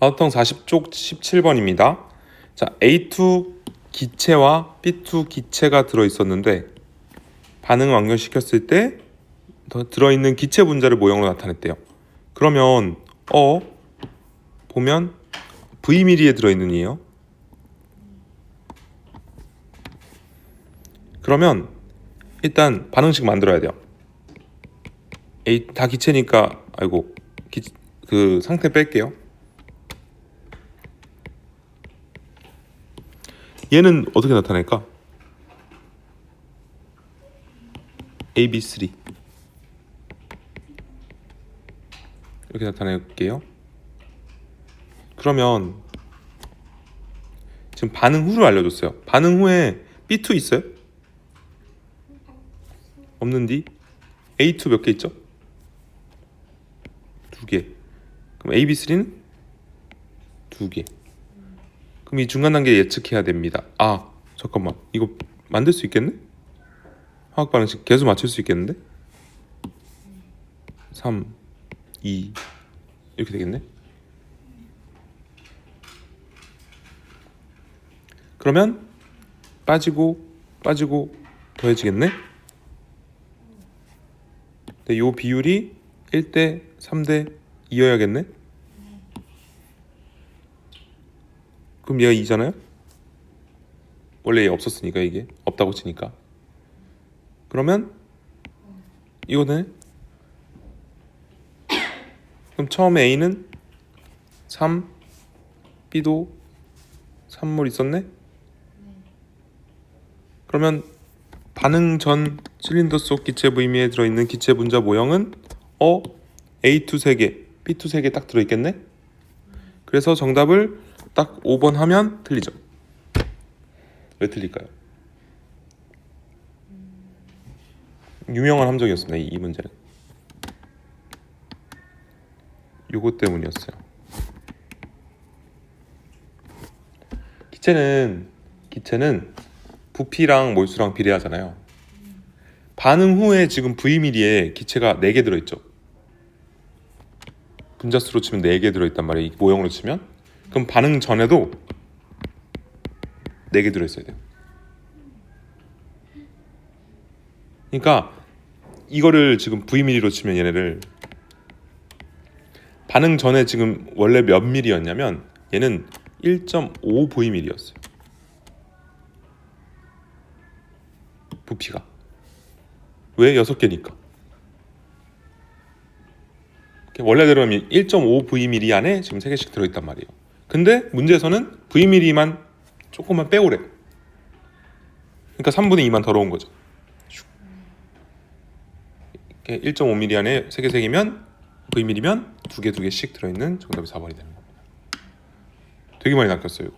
마우통 40쪽 17번입니다. 자, A2 기체와 B2 기체가 들어 있었는데 반응을 완결시켰을 때더 들어있는 기체 분자를 모형으로 나타냈대요. 그러면 어 보면 V 미리에 들어있는 이에요. 그러면 일단 반응식 만들어야 돼요. A 다 기체니까 아이고 기, 그 상태 뺄게요. 얘는 어떻게 나타낼까? AB3 이렇게 나타낼게요. 그러면 지금 반응 후를 알려줬어요. 반응 후에 B2 있어요? 없는디 A2 몇 개 있죠? 두 개. 그럼 AB3는 두 개. 그럼 이 중간 단계 예측해야 됩니다. 아 잠깐만 이거 만들 수 있겠네? 화학 반응식 계속 맞출 수 있겠는데? 3, 2 이렇게 되겠네? 그러면 빠지고 빠지고 더해지겠네? 근데 요 비율이 1대 3대 2여야겠네? 그럼 얘가 2잖아요? 원래 얘 없었으니까 이게 없다고 치니까 그러면 이거는 그럼 처음에 A는 3 B도 3몰 있었네? 그러면 반응 전 실린더 속 기체 부임에 들어있는 기체 분자 모형은 어 A2 3개, B2 3개 딱 들어있겠네? 그래서 정답을 딱 5번 하면 틀리죠. 왜 틀릴까요? 유명한 함정이었습니다. 이, 이 문제는. 요거 때문이었어요. 기체는 기체는 부피랑 몰수랑 비례하잖아요. 반응 후에 지금 V미리에 기체가 4개 들어있죠. 분자수로 치면 4개 들어있단 말이에요. 이 모형으로 치면. 그럼 반응 전에도 4개 들어있어야 돼요. 그러니까 이거를 지금 V미리로 치면 얘네를 반응 전에 지금 원래 몇 미리였냐면 얘는 1.5 V미리였어요. 부피가 왜 6개니까 원래대로면 1.5 V미리 안에 지금 3개씩 들어있단 말이에요 근데 문제에서는 V미리만 조금만 빼오래. 그러니까 3분의 2만 더러운 거죠. 1.5mm 안에 3개 3개면 V미리면 2개 2개씩 들어있는 정답이 4번이 되는 겁니다. 되게 많이 낚였어요 이거